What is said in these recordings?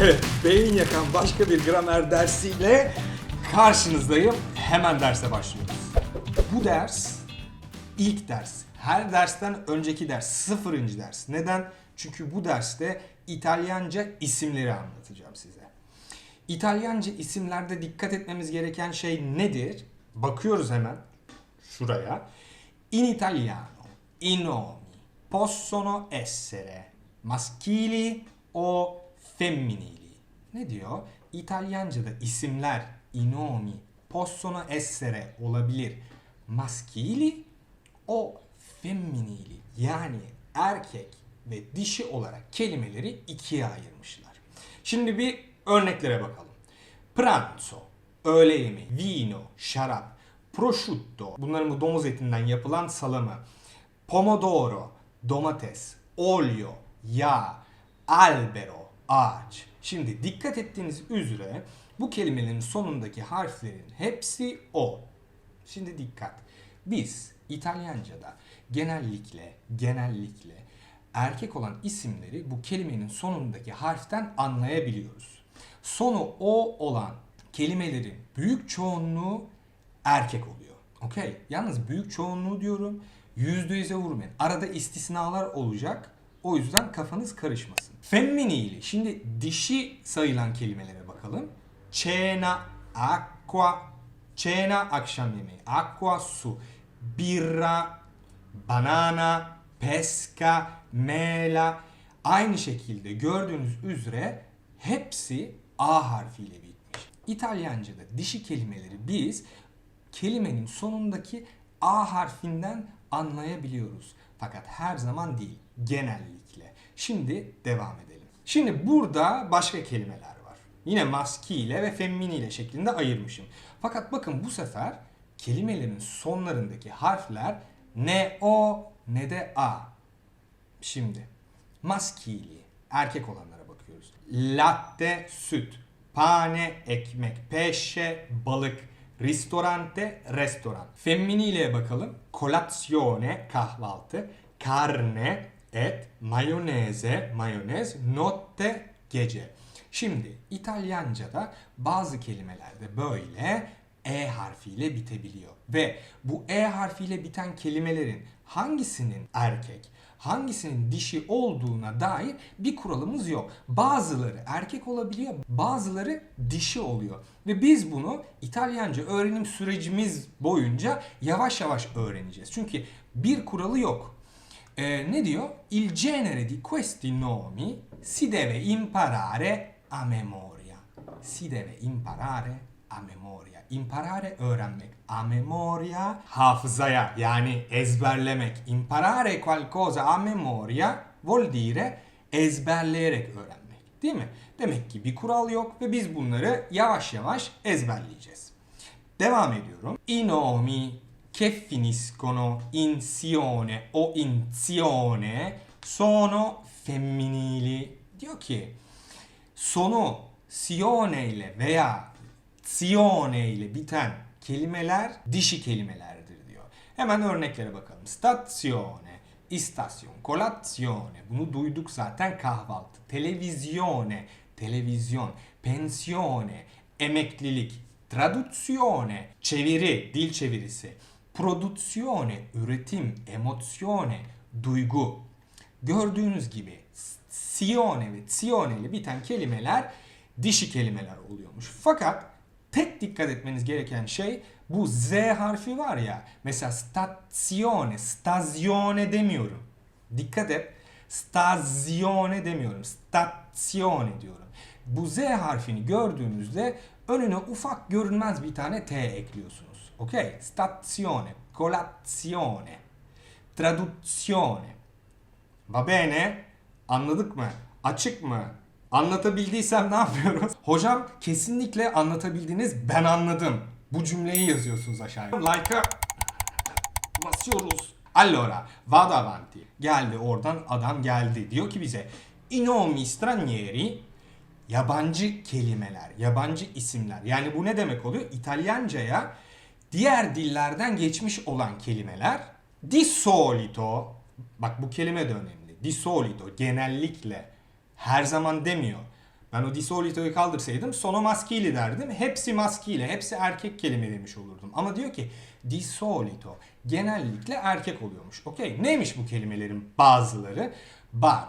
Evet, beyin yakan başka bir gramer dersiyle karşınızdayım. Hemen derse başlıyoruz. Bu ders ilk ders. Her dersten önceki ders, sıfırıncı ders. Neden? Çünkü bu derste İtalyanca isimleri anlatacağım size. İtalyanca isimlerde dikkat etmemiz gereken şey nedir? Bakıyoruz hemen şuraya. In italiano i nomi possono essere maschili o femminili. Ne diyor? İtalyanca'da isimler i nomi possono essere olabilir maschili o femminili. Yani erkek ve dişi olarak kelimeleri ikiye ayırmışlar. Şimdi bir örneklere bakalım. Pranzo, öğle yemeği, vino, şarap, prosciutto, bunların bu domuz etinden yapılan salamı, pomodoro, domates, olio, yağ, albero, ağaç. Şimdi dikkat ettiğiniz üzere bu kelimelerin sonundaki harflerin hepsi o. Şimdi dikkat. Biz İtalyanca'da genellikle genellikle erkek olan isimleri bu kelimenin sonundaki harften anlayabiliyoruz. Sonu o olan kelimelerin büyük çoğunluğu erkek oluyor. Okey. Yalnız büyük çoğunluğu diyorum. Yüzde yüze vurmayın. Arada istisnalar olacak. O yüzden kafanız karışmasın. Femminili. Şimdi dişi sayılan kelimelere bakalım. Cena, acqua, cena akşam yemeği, aqua su, birra, banana, pesca, mela. Aynı şekilde gördüğünüz üzere hepsi A harfiyle bitmiş. İtalyanca'da dişi kelimeleri biz kelimenin sonundaki A harfinden anlayabiliyoruz. Fakat her zaman değil, genellikle. Şimdi devam edelim. Şimdi burada başka kelimeler var. Yine maskile ve femminile şeklinde ayırmışım. Fakat bakın bu sefer kelimelerin sonlarındaki harfler ne O ne de A. Şimdi maskili erkek olanlara bakıyoruz. Latte süt, pane ekmek, pesce balık, ristorante restoran. Femminileye bakalım. Colazione kahvaltı, carne et, mayoneze mayonez, notte gece. Şimdi İtalyanca'da bazı kelimelerde böyle e harfiyle bitebiliyor. Ve bu E harfiyle biten kelimelerin hangisinin erkek, hangisinin dişi olduğuna dair bir kuralımız yok. Bazıları erkek olabiliyor, bazıları dişi oluyor. Ve biz bunu İtalyanca öğrenim sürecimiz boyunca yavaş yavaş öğreneceğiz. Çünkü bir kuralı yok. Ee, ne diyor? Il genere di questi nomi si deve imparare a memoria. Si deve imparare a memoria. Imparare öğrenmek. A memoria hafızaya yani ezberlemek. Imparare qualcosa a memoria vuol dire ezberleyerek öğrenmek. Değil mi? Demek ki bir kural yok ve biz bunları yavaş yavaş ezberleyeceğiz. Devam ediyorum. I nomi che finiscono in sione o in zione sono femminili. Diyor ki sonu sione ile veya zione ile biten kelimeler dişi kelimelerdir diyor. Hemen örneklere bakalım. Stazione, istasyon, colazione. Bunu duyduk zaten kahvaltı. Televizyone, televizyon. Pensione, emeklilik. Traduzione, çeviri, dil çevirisi. Produzione, üretim, emozione, duygu. Gördüğünüz gibi sione ve zione biten kelimeler dişi kelimeler oluyormuş. Fakat tek dikkat etmeniz gereken şey bu Z harfi var ya. Mesela stazione, stazione demiyorum. Dikkat et. Stazione demiyorum. Stazione diyorum. Bu Z harfini gördüğünüzde önüne ufak görünmez bir tane T ekliyorsunuz. Okey? Stazione, colazione, traduzione. Va bene? Anladık mı? Açık mı? Anlatabildiysem ne yapıyoruz? Hocam kesinlikle anlatabildiniz ben anladım. Bu cümleyi yazıyorsunuz aşağıya. Like'a basıyoruz. Allora, vado avanti. Geldi oradan adam geldi. Diyor ki bize i nomi stranieri yabancı kelimeler, yabancı isimler. Yani bu ne demek oluyor? İtalyanca'ya diğer dillerden geçmiş olan kelimeler di solito bak bu kelime de önemli. Di solito genellikle her zaman demiyor. Ben o di solito'yu kaldırsaydım sono maskili derdim. Hepsi maskili, hepsi erkek kelime demiş olurdum. Ama diyor ki di solito genellikle erkek oluyormuş. Okey neymiş bu kelimelerin bazıları? Bar,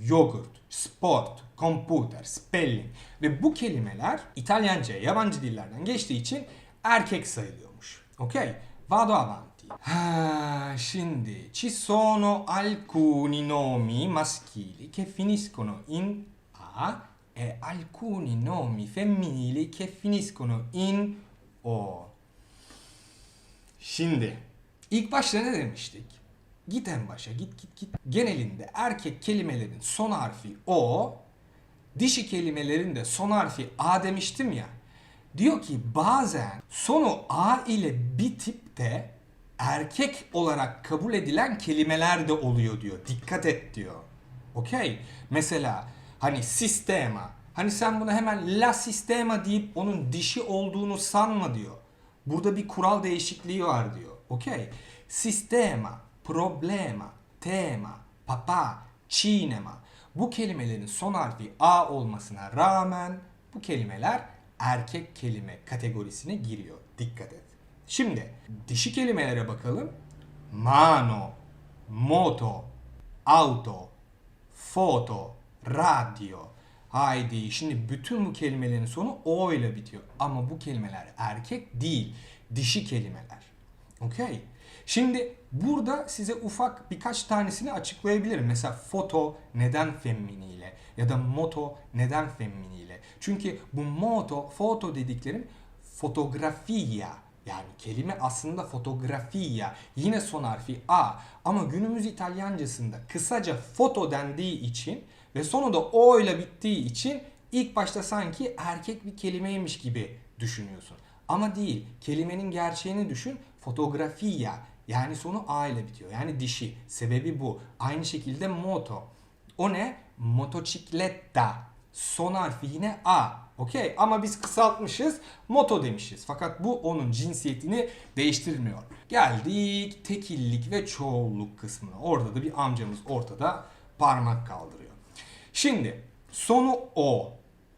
yogurt, sport, computer, spelling ve bu kelimeler İtalyanca, yabancı dillerden geçtiği için erkek sayılıyormuş. Okey? Vado avanti. Ha, şimdi ci sono alcuni nomi maschili che finiscono in a e alcuni nomi femminili che finiscono in o. Şimdi ilk başta ne demiştik? Git en başa git git git. Genelinde erkek kelimelerin son harfi o, dişi kelimelerin de son harfi a demiştim ya. Diyor ki bazen sonu a ile bitip de erkek olarak kabul edilen kelimeler de oluyor diyor. Dikkat et diyor. Okey. Mesela hani sistema. Hani sen buna hemen la sistema deyip onun dişi olduğunu sanma diyor. Burada bir kural değişikliği var diyor. Okey. Sistema, problema, tema, papa, cinema. Bu kelimelerin son harfi A olmasına rağmen bu kelimeler erkek kelime kategorisine giriyor. Dikkat et. Şimdi dişi kelimelere bakalım. Mano, moto, auto, foto, radyo. Haydi şimdi bütün bu kelimelerin sonu o ile bitiyor. Ama bu kelimeler erkek değil, dişi kelimeler. Okey. Şimdi burada size ufak birkaç tanesini açıklayabilirim. Mesela foto neden feminiyle ya da moto neden feminiyle. Çünkü bu moto, foto dediklerim fotografiya yani kelime aslında fotografiya. Yine son harfi A. Ama günümüz İtalyancasında kısaca foto dendiği için ve sonu da O ile bittiği için ilk başta sanki erkek bir kelimeymiş gibi düşünüyorsun. Ama değil. Kelimenin gerçeğini düşün. Fotografiya. Yani sonu A ile bitiyor. Yani dişi. Sebebi bu. Aynı şekilde moto. O ne? Motocikletta. Son harfi yine A. Okey ama biz kısaltmışız. Moto demişiz. Fakat bu onun cinsiyetini değiştirmiyor. Geldik tekillik ve çoğulluk kısmına. Orada da bir amcamız ortada parmak kaldırıyor. Şimdi sonu O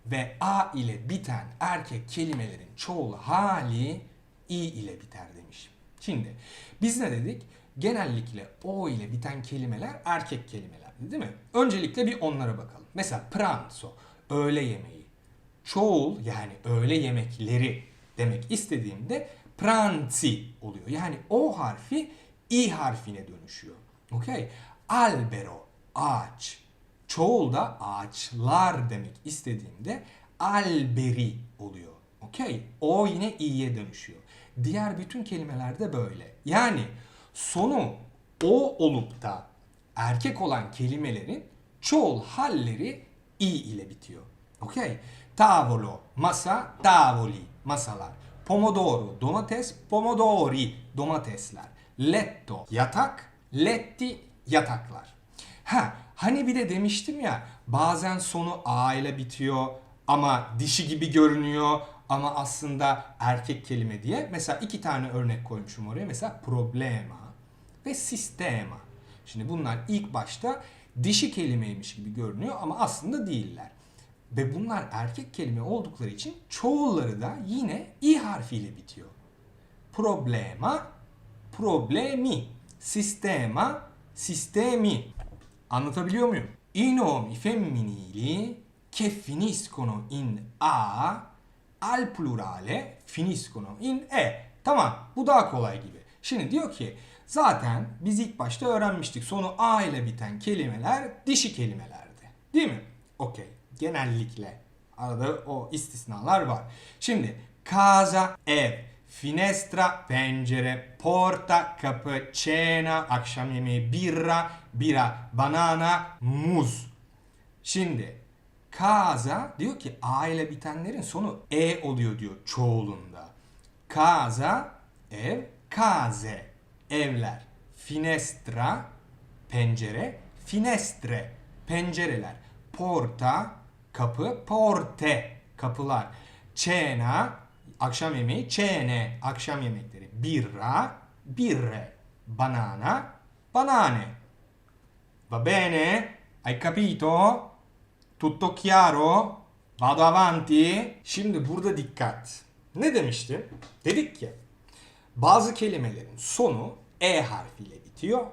ve A ile biten erkek kelimelerin çoğul hali i ile biter demiş. Şimdi biz ne dedik? Genellikle O ile biten kelimeler erkek kelimelerdi değil mi? Öncelikle bir onlara bakalım. Mesela pranzo, öğle yemeği. Çoğul yani öğle yemekleri demek istediğimde pranzi oluyor. Yani O harfi i harfine dönüşüyor. Okey? Albero, ağaç. Çoğul da ağaçlar demek istediğimde alberi oluyor. Okey? O yine i'ye dönüşüyor. Diğer bütün kelimelerde böyle. Yani sonu o olup da erkek olan kelimelerin çoğul halleri i ile bitiyor. Okey? Tavolo, masa, tavoli, masalar. Pomodoro, domates, pomodori, domatesler. Letto, yatak, letti, yataklar. Ha, hani bir de demiştim ya bazen sonu a ile bitiyor ama dişi gibi görünüyor ama aslında erkek kelime diye. Mesela iki tane örnek koymuşum oraya. Mesela problema ve sistema. Şimdi bunlar ilk başta dişi kelimeymiş gibi görünüyor ama aslında değiller. Ve bunlar erkek kelime oldukları için çoğulları da yine i harfiyle bitiyor. Problema, problemi, sistema, sistemi. Anlatabiliyor muyum? I nomi femminili che finiscono in a al plurale finiscono in e. Tamam bu daha kolay gibi. Şimdi diyor ki zaten biz ilk başta öğrenmiştik sonu a ile biten kelimeler dişi kelimelerdi. Değil mi? Okey. Genellikle. Arada o istisnalar var. Şimdi casa, ev, finestra, pencere, porta, kapı, cena, akşam yemeği, birra, bira, banana, muz. Şimdi casa diyor ki a ile bitenlerin sonu e oluyor diyor çoğulunda. Casa, ev, case, evler. Finestra, pencere, finestre, pencereler. Porta, kapı, porte, kapılar. Cena, akşam yemeği, cene, akşam yemekleri. Birra, birre. Banana, banane. Va bene? Hai capito? Tutto chiaro? Vado avanti. Şimdi burada dikkat. Ne demiştim? Dedik ki bazı kelimelerin sonu E harfiyle bitiyor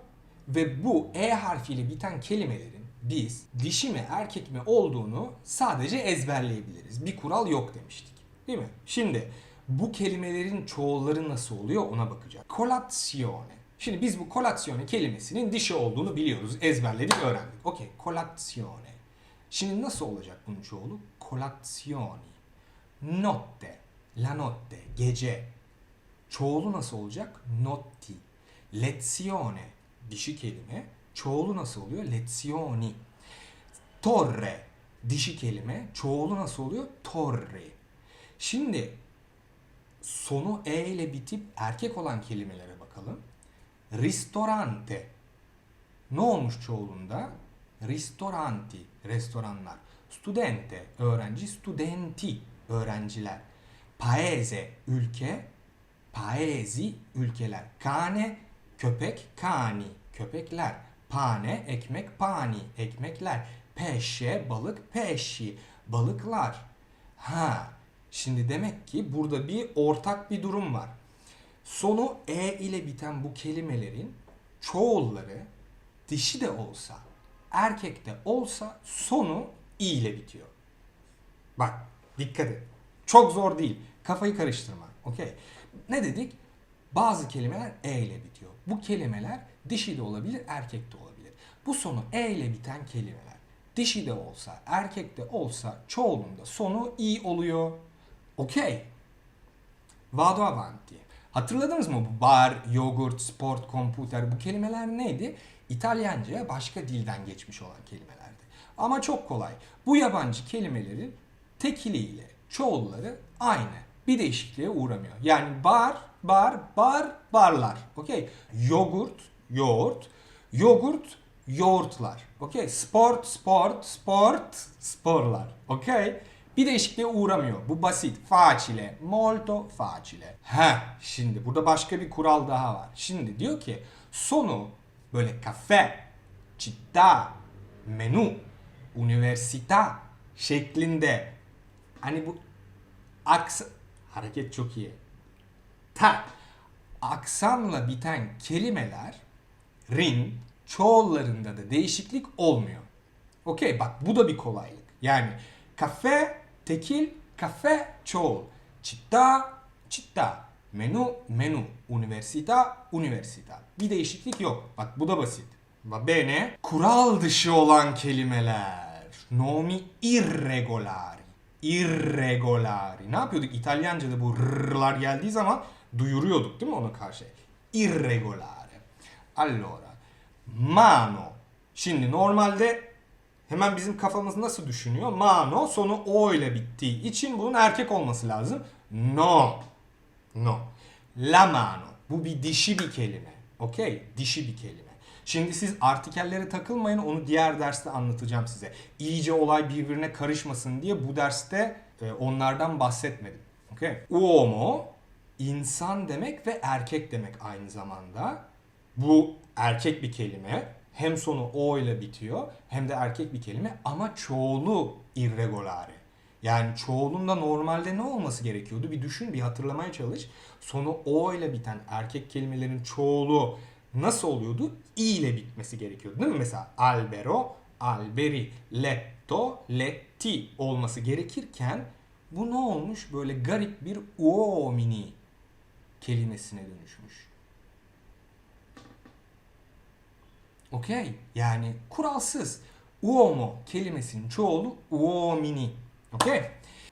ve bu E harfiyle biten kelimelerin biz dişi mi erkek mi olduğunu sadece ezberleyebiliriz. Bir kural yok demiştik. Değil mi? Şimdi bu kelimelerin çoğulları nasıl oluyor ona bakacağız. Colazione. Şimdi biz bu colazione kelimesinin dişi olduğunu biliyoruz. Ezberledik, öğrendik. Okey, colazione. Şimdi nasıl olacak bunun çoğulu? Colazioni. Notte. La notte. Gece. Çoğulu nasıl olacak? Notti. Lezione. Dişi kelime. Çoğulu nasıl oluyor? Lezioni. Torre. Dişi kelime. Çoğulu nasıl oluyor? Torri. Şimdi sonu e ile bitip erkek olan kelimelere bakalım. Ristorante. Ne olmuş çoğulunda? Ristoranti, restoranlar. Studente, öğrenci. Studenti, öğrenciler. Paese, ülke. Paesi, ülkeler. Cane, köpek. Cani, köpekler. Pane, ekmek. Pani, ekmekler. Pesce, balık. Pesci, balıklar. Ha, şimdi demek ki burada bir ortak bir durum var. Sonu e ile biten bu kelimelerin çoğulları dişi de olsa, erkek de olsa sonu i ile bitiyor. Bak dikkat et. Çok zor değil. Kafayı karıştırma. Okey. Ne dedik? Bazı kelimeler e ile bitiyor. Bu kelimeler dişi de olabilir, erkek de olabilir. Bu sonu e ile biten kelimeler dişi de olsa, erkek de olsa çoğulunda sonu i oluyor. Okey. Vado avanti. Hatırladınız mı bu bar, yogurt, sport, computer bu kelimeler neydi? İtalyanca'ya başka dilden geçmiş olan kelimelerdi. Ama çok kolay. Bu yabancı kelimelerin tekiliyle çoğulları aynı. Bir değişikliğe uğramıyor. Yani bar, bar, bar, barlar. Okey. Yogurt, yoğurt. Yogurt, yoğurtlar. Okey. Sport, sport, sport, sporlar. Okey. Bir değişikliğe uğramıyor. Bu basit. Facile. Molto facile. Ha, şimdi burada başka bir kural daha var. Şimdi diyor ki sonu böyle kafe, città, menü, università şeklinde hani bu aks hareket çok iyi. Ta aksanla biten kelimeler rin çoğullarında da değişiklik olmuyor. Okey bak bu da bir kolaylık. Yani kafe tekil, kafe çoğul. Città, città. Menü, menü. Università, università. Bir değişiklik yok. Bak bu da basit. Va bene. Kural dışı olan kelimeler. Nomi irregolari. Irregolari. Ne yapıyorduk? İtalyanca'da bu r'lar geldiği zaman duyuruyorduk değil mi ona karşı? Irregolare. Allora. Mano. Şimdi normalde hemen bizim kafamız nasıl düşünüyor? Mano sonu o ile bittiği için bunun erkek olması lazım. No. No. La mano. Bu bir dişi bir kelime. Okey? Dişi bir kelime. Şimdi siz artikellere takılmayın onu diğer derste anlatacağım size. İyice olay birbirine karışmasın diye bu derste e, onlardan bahsetmedim. Okey? Uomo insan demek ve erkek demek aynı zamanda. Bu erkek bir kelime. Hem sonu o ile bitiyor hem de erkek bir kelime ama çoğulu irregolare. Yani çoğulunda normalde ne olması gerekiyordu? Bir düşün, bir hatırlamaya çalış. Sonu o ile biten erkek kelimelerin çoğulu nasıl oluyordu? İ ile bitmesi gerekiyordu değil mi? Mesela albero, alberi, letto, letti olması gerekirken bu ne olmuş? Böyle garip bir uomini kelimesine dönüşmüş. Okey. Yani kuralsız. Uomo kelimesinin çoğulu uomini. Okey.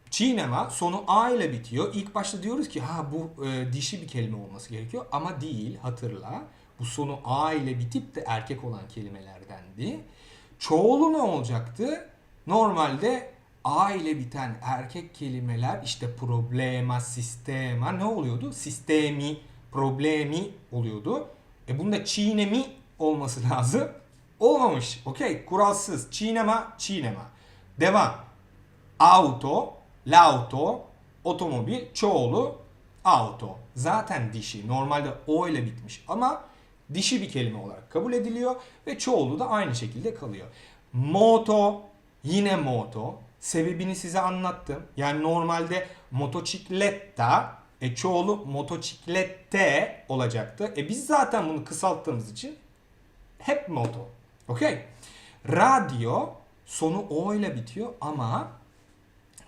Çiğneme sonu A ile bitiyor. İlk başta diyoruz ki ha bu e, dişi bir kelime olması gerekiyor ama değil hatırla. Bu sonu A ile bitip de erkek olan kelimelerdendi. Çoğulu ne olacaktı? Normalde A ile biten erkek kelimeler işte problema, sistema ne oluyordu? Sistemi, problemi oluyordu. E bunda çiğnemi olması lazım. Olmamış. Okey. Kuralsız. Çiğnema, çiğnema. Devam. Auto, l'auto, otomobil, çoğulu, auto. Zaten dişi. Normalde o ile bitmiş ama dişi bir kelime olarak kabul ediliyor ve çoğulu da aynı şekilde kalıyor. Moto, yine moto. Sebebini size anlattım. Yani normalde motocikletta e çoğulu motociklette olacaktı. E biz zaten bunu kısalttığımız için hep moto. Okey. Radyo sonu o ile bitiyor ama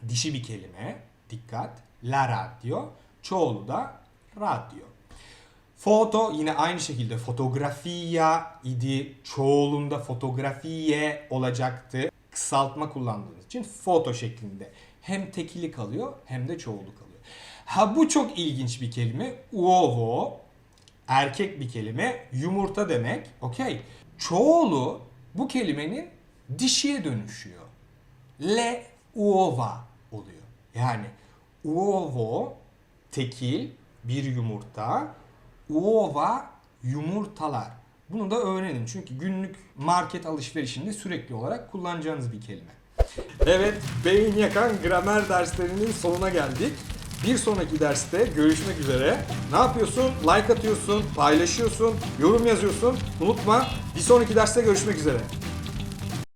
dişi bir kelime. Dikkat. La radyo. Çoğulu da radyo. Foto yine aynı şekilde fotografiya idi. Çoğulunda fotografiye olacaktı. Kısaltma kullandığınız için foto şeklinde. Hem tekili kalıyor hem de çoğulu kalıyor. Ha bu çok ilginç bir kelime. Uovo. Erkek bir kelime. Yumurta demek. Okey. Çoğulu bu kelimenin dişiye dönüşüyor. Le uova oluyor. Yani uovo tekil bir yumurta. Uova yumurtalar. Bunu da öğrenin çünkü günlük market alışverişinde sürekli olarak kullanacağınız bir kelime. Evet, beyin yakan gramer derslerinin sonuna geldik. Bir sonraki derste görüşmek üzere. Ne yapıyorsun? Like atıyorsun, paylaşıyorsun, yorum yazıyorsun. Unutma, bir sonraki derste görüşmek üzere.